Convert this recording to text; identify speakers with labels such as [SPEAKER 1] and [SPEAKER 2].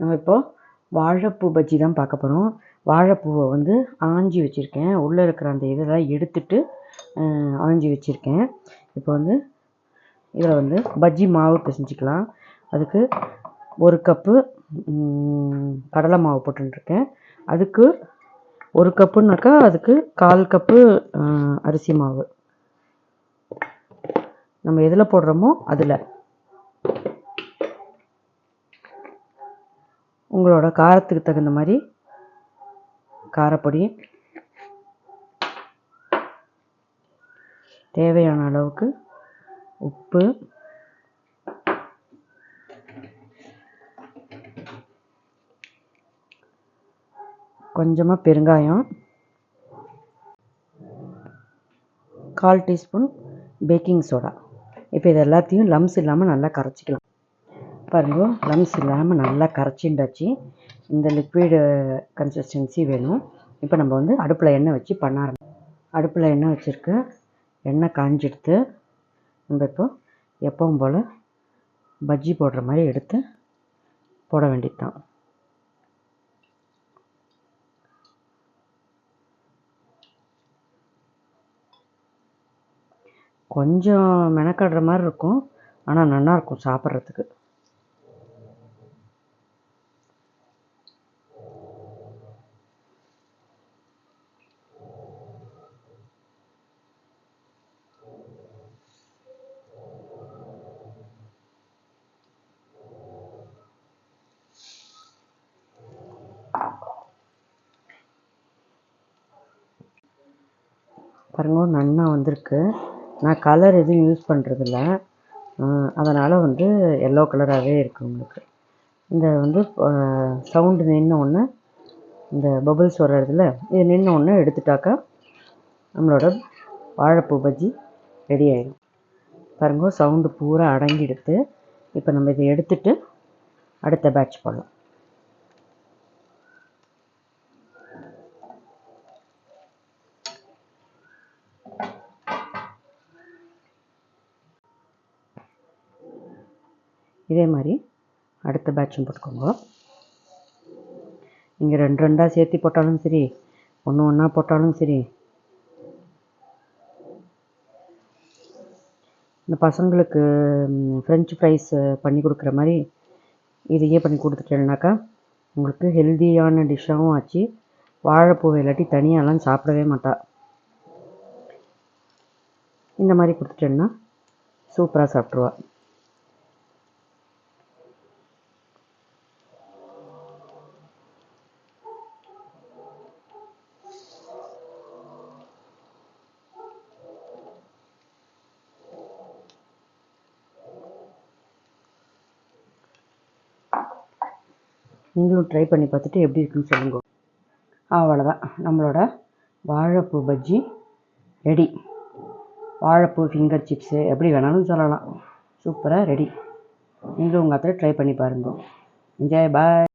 [SPEAKER 1] நம்ம இப்போது வாழைப்பூ பஜ்ஜி தான் பார்க்க போகிறோம் வாழைப்பூவை வந்து ஆஞ்சி வச்சுருக்கேன். உள்ளே இருக்கிற அந்த இதெல்லாம் எடுத்துட்டு ஆஞ்சி வச்சுருக்கேன். இப்போ வந்து இதில் வந்து பஜ்ஜி மாவு பிசைஞ்சிக்கலாம். அதுக்கு ஒரு கப்பு கடலை மாவு போட்டுருக்கேன். அதுக்கு ஒரு கப்புனாக்கா அதுக்கு கால் கப்பு அரிசி மாவு. நம்ம எதில் போடுறோமோ அதில். உங்களோட காரத்துக்கு தகுந்த மாதிரி காரப்பொடி தேவையான அளவுக்கு உப்பு. கொஞ்சமாக பெருங்காயம். கால் டீஸ்பூன் பேக்கிங் சோடா. இப்போ இது எல்லாத்தையும் லம்ஸ் இல்லாமல் நல்லா கரைச்சிக்கலாம். பாருங்க லம்ஸ் இல்லாமல் நல்லா கரைச்சிண்டாச்சு இந்த லிக்விடு கன்சிஸ்டன்சி வேணும். இப்போ நம்ம வந்து அடுப்பில் எண்ணெய் வச்சு பண்ண ஆரம்பி அடுப்பில் எண்ணெய் வச்சுருக்கு எண்ணெய் காஞ்சிடுத்து நம்ம இப்போ எப்பவும் போல் பஜ்ஜி போடுற மாதிரி எடுத்து போட வேண்டியது தான் கொஞ்சம் மெனக்கடுற மாதிரி இருக்கும். ஆனால் நல்லாயிருக்கும் சாப்பிட்றதுக்கு. பாருங்க நன்னா வந்திருக்கு. நான் கலர் எதுவும் யூஸ் பண்ணுறதில்ல அதனால் வந்து எல்லோ கலராகவே இருக்குது உங்களுக்கு. இந்த வந்து சவுண்டு நின்ன ஒன்று இந்த பபுள்ஸ் வர்றதுல இது நின்ன ஒன்று எடுத்துட்டாக்கா நம்மளோட வாழைப்பூ பஜ்ஜி ரெடி ஆகிடும் பாருங்க சவுண்டு பூரா அடங்கி எடுத்து இப்போ நம்ம இதை எடுத்துட்டு அடுத்த பேட்ச் போடலாம். இதே மாதிரி அடுத்த பேட்சும் போட்டுக்கோங்க. நீங்கள் ரெண்டு ரெண்டாக சேர்த்து போட்டாலும் சரி ஒன்று ஒன்றா போட்டாலும் சரி இந்த பசங்களுக்கு ஃப்ரெஞ்ச் ஃப்ரைஸ் பண்ணி கொடுக்குற மாதிரி இதையே பண்ணி கொடுத்துட்டேன்னாக்கா உங்களுக்கு ஹெல்தியான டிஷ்ஷாகவும் ஆச்சு. வாழைப்பூவை இல்லாட்டி தனியாலாம் சாப்பிடவே மாட்டா. இந்த மாதிரி கொடுத்துட்டேன்னா சூப்பராக சாப்பிட்ருவா நீங்களும் ட்ரை பண்ணி பார்த்துட்டு எப்படி இருக்குன்னு சொல்லுங்க. அவ்வளோதான் நம்மளோட வாழைப்பூ பஜ்ஜி ரெடி வாழைப்பூ ஃபிங்கர் சிப்ஸு எப்படி வேணாலும் சொல்லலாம். சூப்பராக ரெடி நீங்களும் உங்கள் அத்தை ட்ரை பண்ணி பாருங்க. என்ஜாய் பாய்